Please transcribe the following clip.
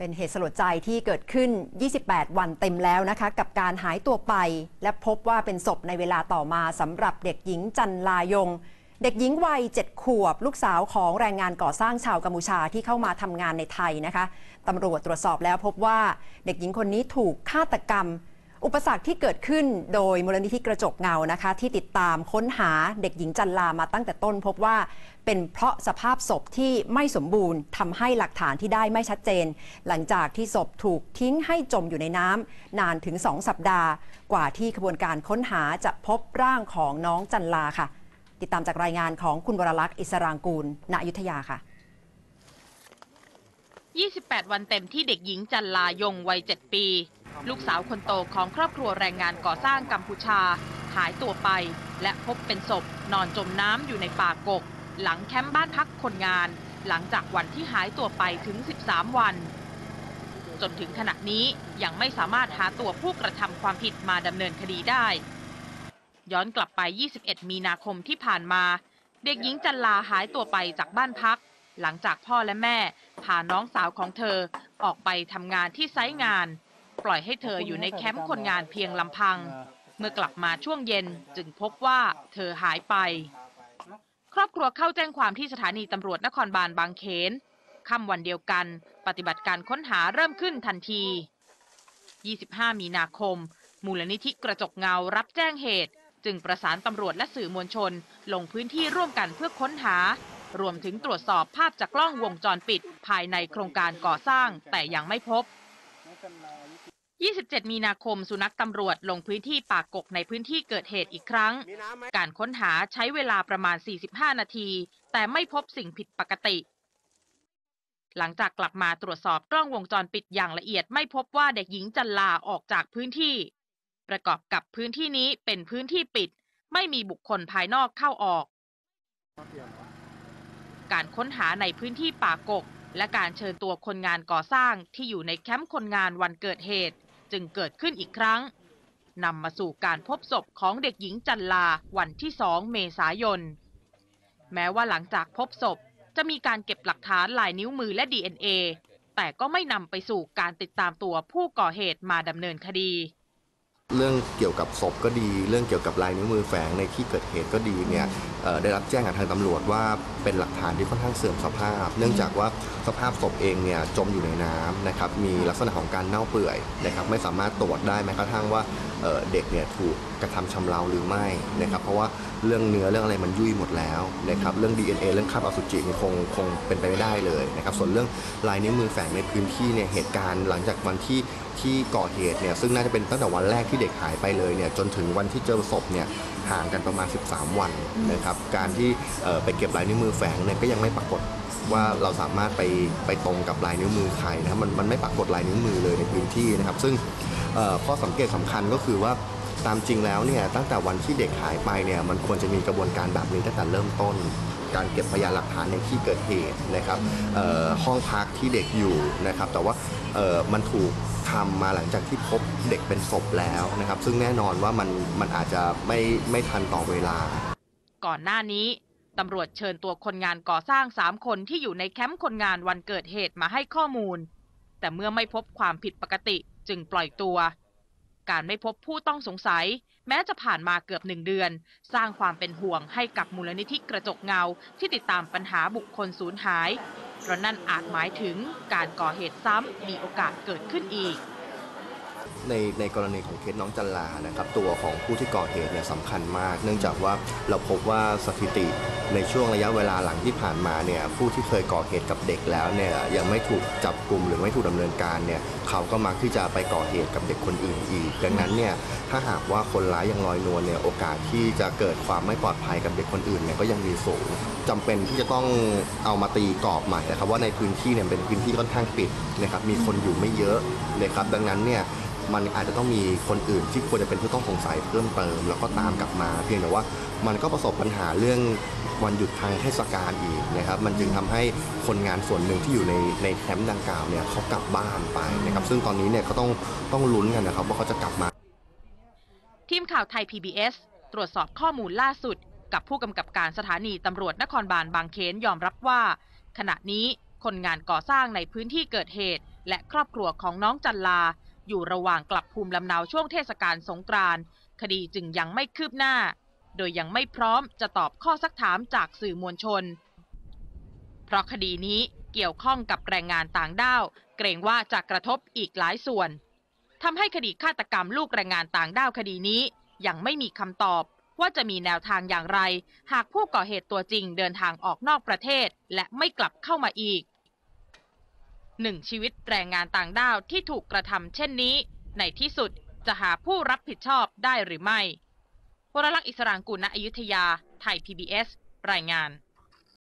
เป็นเหตุสลดใจที่เกิดขึ้น 28 วันเต็มแล้วนะคะ กับการหายตัวไป และพบว่าเป็นศพในเวลาต่อมาสำหรับเด็กหญิงจันลายง เด็กหญิงวัย 7 ขวบ ลูกสาวของแรงงานก่อสร้างชาวกัมพูชาที่เข้ามาทำงานในไทยนะคะตำรวจตรวจสอบแล้วพบว่าเด็กหญิงคนนี้ถูกฆาตกรรม อุปสรรคที่เกิดขึ้นโดยมูลนิธิกระจกเงานะคะ ที่ติดตามค้นหาเด็กหญิงจันลามาตั้งแต่ต้นพบว่า เป็นเพราะสภาพศพที่ไม่สมบูรณ์ทำให้หลักฐานที่ได้ไม่ชัดเจน หลังจากที่ศพถูกทิ้งให้จมอยู่ในน้ำนานถึง 2 สัปดาห์ กว่าที่ขบวนการค้นหาจะพบร่างของน้องจันลาค่ะ ติดตามจากรายงานของคุณวรลักษณ์อิสรางกูลณอยุธยาค่ะ28 วันเต็มที่เด็กหญิงจันลายงวัย 7 ปี ลูกสาวคนโตของครอบครัวแรงงานก่อสร้างกัมพูชา หายตัวไป และพบเป็นศพนอนจมน้ำอยู่ในป่ากก หลังแคมป์บ้านพักคนงาน หลังจากวันที่หายตัวไปถึง 13 วัน จนถึงขณะนี้ยังไม่สามารถหาตัวผู้กระทำความผิดมาดำเนินคดีได้ ย้อนกลับไป 21 มีนาคมที่ผ่านมา เด็กหญิงจันลาหายตัวไปจากบ้านพัก หลังจากพ่อและแม่พาน้องสาวของเธอออกไปทำงานที่ไซต์งาน ปล่อยให้เธออยู่ในแคมป์คนงานเพียงลำพัง เมื่อกลับมาช่วงเย็นจึงพบว่าเธอหายไป ครอบครัวเข้าแจ้งความที่สถานีตำรวจนครบาลบางเขนค่ำวันเดียวกัน ปฏิบัติการค้นหาเริ่มขึ้นทันที 25 มีนาคม มูลนิธิกระจกเงารับแจ้งเหตุ จึงประสานตำรวจและสื่อมวลชน ลงพื้นที่ร่วมกันเพื่อค้นหา รวมถึงตรวจสอบภาพจากกล้องวงจรปิด ภายในโครงการก่อสร้างแต่ยังไม่พบ 27 มีนาคมสุนัขตำรวจลงพื้นที่ปากกกในพื้นที่เกิดเหตุอีกครั้ง การค้นหาใช้เวลาประมาณ 45 นาที แต่ไม่พบสิ่งผิดปกติ หลังจากกลับมาตรวจสอบกล้องวงจรปิดอย่างละเอียดไม่พบว่าเด็กหญิงจันลาออกจากพื้นที่ ประกอบกับพื้นที่นี้เป็นพื้นที่ปิด ไม่มีบุคคลภายนอกเข้าออก การค้นหาในพื้นที่ป่ากก และการเชิญตัวคนงานก่อสร้างที่อยู่ในแคมป์คนงานวันเกิดเหตุ จึงเกิดขึ้นอีกครั้งนำมาสู่การพบศพของเด็กหญิงจันลาวันที่2เมษายน แม้ว่าหลังจากพบศพจะมีการเก็บหลักฐานลายนิ้วมือและ DNA แต่ก็ไม่นำไปสู่การติดตามตัวผู้ก่อเหตุมาดำเนินคดี เรื่องเกี่ยวกับศพก็ดี เรื่องเกี่ยวกับลายนิ้วมือแฝงในที่เกิดเหตุก็ดีเนี่ยได้รับแจ้งจากทางตำรวจว่าเป็นหลักฐานที่ค่อนข้างเสื่อมสภาพ เนื่องจากว่าสภาพศพเองเนี่ยจมอยู่ในน้ำนะครับมีลักษณะของการเน่าเปื่อยนะครับไม่สามารถตรวจได้แม้กระทั่งว่า เเด็กเนี่ยถูกกระทำชำเราหรือไม่นะครับเพราะว่าเรื่องเนื้อเรื่องอะไรมันยุ่ยหมดแล้วนะครับเรื่อง DNA เรื่องคราบอสุจิคงคงเป็นไปไม่ได้เลยนะครับส่วนเรื่องลายนิ้วมือแฝงในพื้นที่เนี่ยเหตุการณ์หลังจากวันที่ที่ก่อเหตุเนี่ยซึ่งน่าจะเป็นตั้งแต่วันแรกที่เด็กหายไปเลยเนี่ยจนถึงวันที่เจอศพเนี่ยห่างกันประมาณ 13 วันนะครับการที่ไปเก็บลายนิ้วมือแฝงเนี่ยก็ยังไม่ปรากฏว่าเราสามารถไปไปตรงกับลายนิ้วมือใครนะครับมันมันไม่ปรากฏลายนิ้วมือเลยในพื้นที่นะครับซึ่งข้อสังเกตสำคัญก็คือือว่าตามจริงแล้วเนี่ยตั้งแต่วันที่เด็กหายไปเนี่ยมันควรจะมีกระบวนการแบบนี้ตั้งแต่เริ่มต้น การเก็บพยานหลักฐานในที่เกิดเหตุนะครับห้องพักที่เด็กอยู่นะครับ แต่ว่ามันถูกทำมาหลังจากที่พบเด็กเป็นศพแล้วนะครับ ซึ่งแน่นอนว่ามันมันอาจจะไม่ไม่ทันต่อเวลา ก่อนหน้านี้ตำรวจเชิญตัวคนงานก่อสร้าง3คนที่อยู่ในแคมป์คนงานวันเกิดเหตุมาให้ข้อมูล แต่เมื่อไม่พบความผิดปกติจึงปล่อยตัว การไม่พบผู้ต้องสงสัย แม้จะผ่านมาเกือบหนึ่งเดือน สร้างความเป็นห่วงให้กับมูลนิธิกระจกเงาที่ติดตามปัญหาบุคคลสูญหาย เพราะนั่นอาจหมายถึงการก่อเหตุซ้ำมีโอกาสเกิดขึ้นอีก ในในกรณีของเคสน้องจันลานะครับตัวของผู้ที่ก่อเหตุเนี่ยสำคัญมาก เนื่องจากว่าเราพบว่าสถิติในช่วงระยะเวลาหลังที่ผ่านมาเนี่ยผู้ที่เคยก่อเหตุกับเด็กแล้วเนี่ยยังไม่ถูกจับกลุ่มหรือไม่ถูกดำเนินการเนี่ยเขาก็มักที่จะไปก่อเหตุกับเด็กคนอื่นอีก ดังนั้นเนี่ยถ้าหากว่าคนร้ายยังลอยนวลเนี่ยโอกาสที่จะเกิดความไม่ปลอดภัยกับเด็กคนอื่นเนี่ยก็ยังมีสูงจำเป็นที่จะต้องเอามาตีกรอบใหม่นะครับว่าในพื้นที่เนี่ยเป็นพื้นที่ค่อนข้างปิดนะครับมีคนอยู่ไม่เยอะนะครับดังนั้นเนี่ย มันอาจจะต้องมีคนอื่นที่ควรจะเป็นผู้ต้องสงสัยเพิ่มเติม แล้วก็ตามกลับมา เพียงแต่ว่ามันก็ประสบปัญหาเรื่องวันหยุดทางเทศกาลอีกนะครับ มันจึงทำให้คนงานส่วนหนึ่งที่อยู่ในในแคมป์ดังกล่าวเนี่ยเขากลับบ้านไปนะครับ ซึ่งตอนนี้เนี่ยก็ต้องต้องลุ้นกันนะครับว่าเขาจะกลับมา ทีมข่าวไทย PBS ตรวจสอบข้อมูลล่าสุด กับผู้กำกับการสถานีตำรวจนครบาลบางเขนยอมรับว่า ขณะนี้คนงานก่อสร้างในพื้นที่เกิดเหตุ และครอบครัวของน้องจันลา อยู่ระหว่างกลับภูมิลำเนาช่วงเทศกาลสงกรานต์คดีจึงยังไม่คืบหน้า โดยยังไม่พร้อมจะตอบข้อซักถามจากสื่อมวลชน เพราะคดีนี้เกี่ยวข้องกับแรงงานต่างด้าว เกรงว่าจะกระทบอีกหลายส่วนทำให้คดีฆาตกรรมลูกแรงงานต่างด้าวคดีนี้ ยังไม่มีคำตอบว่าจะมีแนวทางอย่างไร หากผู้ก่อเหตุตัวจริงเดินทางออกนอกประเทศ และไม่กลับเข้ามาอีก หนึ่งชีวิตแรงงานต่างด้าวที่ถูกกระทำเช่นนี้ ในที่สุดจะหาผู้รับผิดชอบได้หรือไม่วรลักษณ์อิสรางกุลณอยุธยา ไทย PBS รายงาน